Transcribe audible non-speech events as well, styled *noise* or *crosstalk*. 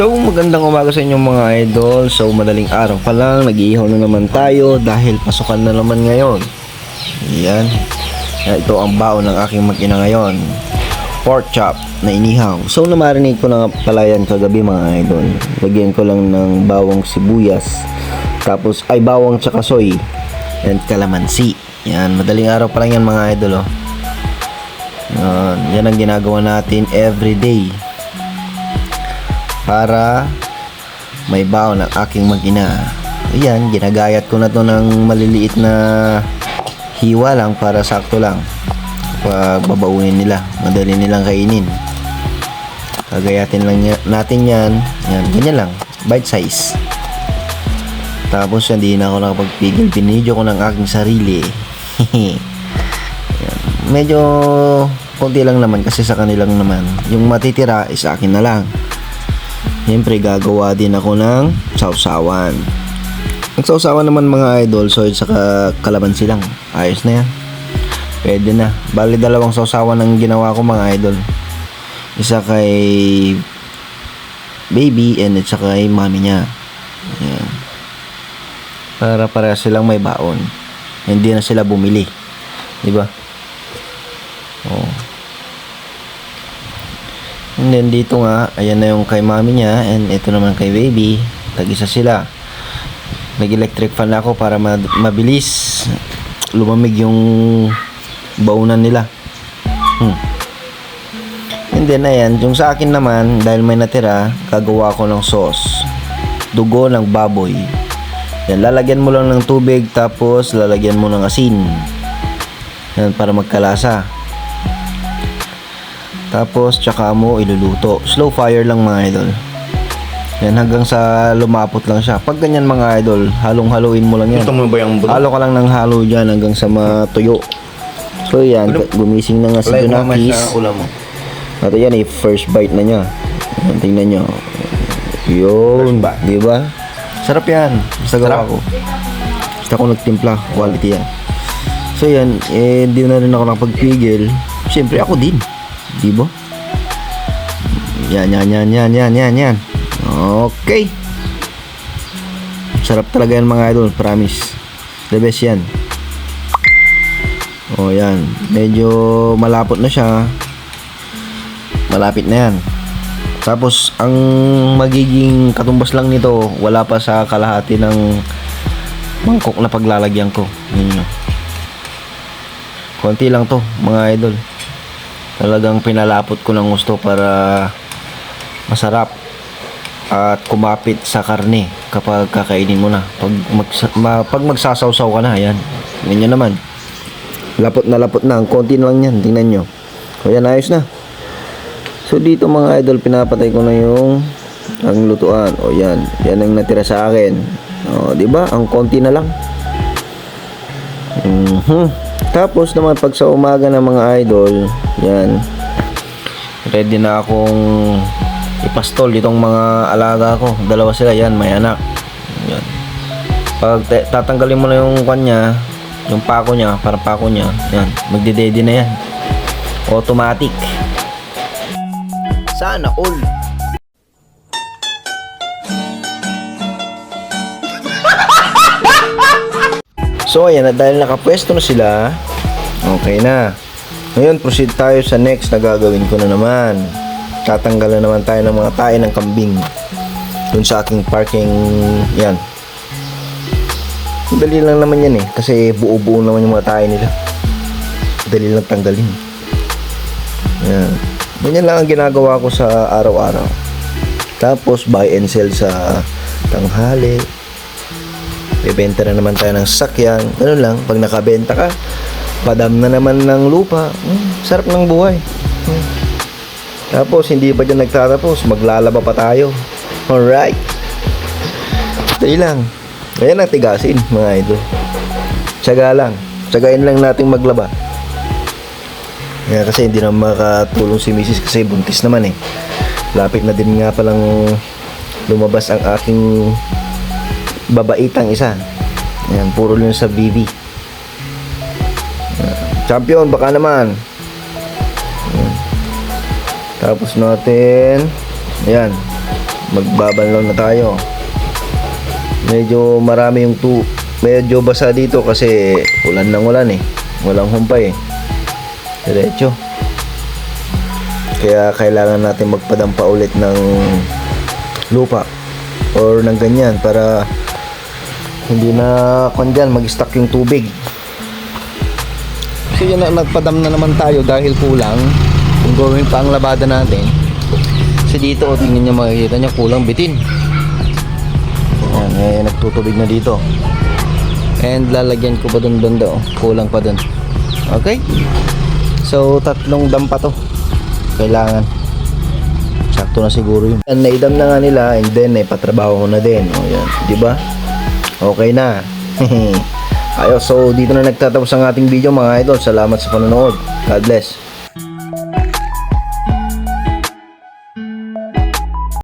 So, magandang umaga sa inyong mga idol. So, madaling araw pa lang, nag-iihaw na naman tayo dahil pasukan na naman ngayon. Yan. Ito ang baon ng aking mag-ina ngayon. Pork chop na inihaw. So, namarinig ko na pala yan kagabi mga idol. Lagyan ko lang ng bawang sibuyas. Tapos, ay bawang tsaka soy. And kalamansi. Yan, madaling araw pa lang yan mga idol. Oh. Yan, yan ang ginagawa natin every day para may baon ng aking mag-ina. Ayan, ginagayat ko na to ng maliliit na hiwa lang para sakto lang. Pag babaunin nila, madali nilang kainin. Kagayatin lang natin yan. Yan, ganyan lang. Bite size. Tapos hindi na ako nakapagpigil. Binidyo ko ng aking sarili. *laughs* Yan. Medyo konti lang naman kasi sa kanilang naman. Yung matitira is akin na lang. Siyempre, gagawa din ako ng sausawan. Ang sausawan naman mga idol, soy saka kalamansi lang. Ayos na yan. Pwede na. Bali dalawang sausawan ang ginawa ko mga idol. Isa kay baby and at saka kay mami niya. Ayan. Para para silang may baon. Hindi na sila bumili. Di ba? Oh. And then dito nga, ayan na yung kay mami niya and ito naman kay baby. Tag-isa sila. Nag-electric fan ako para ma- mabilis lumamig yung baunan nila. Hmm. And then ayan, yung sa akin naman, dahil may natira, gagawa ko ng sauce. Dugo ng baboy. Yan, lalagyan mo lang ng tubig tapos lalagyan mo ng asin. Yan, para magkalasa. Tapos, tsaka mo iluluto. Slow fire lang mga idol. Yan, hanggang sa lumapot lang siya. Pag ganyan mga idol, halong-haluin mo lang yan. Gusto mo ba yung bulo? Halo ka lang ng halo dyan hanggang sa matuyo. So yan, gumising na nga si Junakis. At yan eh, first bite na niya. Tingnan nyo. Yun, di ba? Sarap yan. Basta gawa ko. Basta ako nagtimpla, quality yan. So yan, eh, di na rin ako nakapagpigil. Siyempre ako din. Di ba? Yan, yan, yan, yan, yan, yan, yan. Okay. Sarap talaga yan mga idol, promise. The best yan. O yan, medyo malapot na siya. Malapit na yan. Tapos, ang magiging katumbas lang nito, wala pa sa kalahati ng mangkok na paglalagyan ko. Ninyo. Konti lang to, mga idol. Talagang pinalapot ko ng gusto para masarap at kumapit sa karne kapag kakainin mo na. Pag, magsa- ma- pag magsasawsaw ka na, yan. Ganyan naman. Lapot na lapot na. Ang konti na lang yan. Tingnan nyo. O yan, ayos na. So dito mga idol, pinapatay ko na yung ang lutuan. O yan, yan ang natira sa akin. O, di ba? Ang konti na lang. Mhm. Tapos naman pag sa umaga ng mga idol, yan. Ready na akong ipastol itong mga alaga ko. Dalawa sila yan, may anak. Yan. Pag tatanggalin mo na yung kanya, yung pako niya, para pako niya, yan, magdedede na yan. Automatic. Sana all. So ayan na dahil nakapwesto na sila, okay na. Ngayon proceed tayo sa next na gagawin ko na naman. Tatanggalan naman tayo ng mga tae ng kambing. Dun sa aking parking, yan. Dali lang naman yan eh, kasi buo-buo naman yung mga tae nila. Dali lang tanggalin. Yan. Ganyan lang ang ginagawa ko sa araw-araw. Tapos buy and sell sa tanghali. Bebenta na naman tayo ng sakyan. Ganun lang, pag nakabenta ka, padam na naman ng lupa. Hmm, sarap ng buhay. Hmm. Tapos, hindi pa dyan nagtatapos. Maglalaba pa tayo. Alright. Dahil lang. Ayan ang tigasin, mga idol. Tsaga lang. Tsagain lang nating maglaba. Kaya kasi hindi na makatulong si Mrs. kasi buntis naman eh. Lapit na din nga palang lumabas ang aking babaitang isa. Ayan, puro yun sa BB. Champion, baka naman. Ayan. Tapos natin, ayan, magbabanlaw na tayo. Medyo marami yung tu medyo basa dito kasi ulan ng ulan eh. Walang humpay eh. Diretso. Kaya kailangan natin magpadampa ulit ng lupa or ng ganyan para hindi na kung dyan mag-stack yung tubig. Kasi yun na nagpadam na naman tayo dahil kulang kung gawin pa ang labada natin. Kasi dito, oh, tingnan nyo makikita nyo, kulang bitin. Ayan, eh, nagtutubig na dito. And lalagyan ko pa dun banda, oh. kulang pa dun. Okay? So, tatlong dam pa to. Kailangan. Sakto na siguro yun. Naidam na nga nila and then eh, patrabaho ko na din. O yan, di ba? Okay na. *laughs* Ayos, so dito na nagtatapos ang ating video mga idol. Salamat sa panonood. God bless.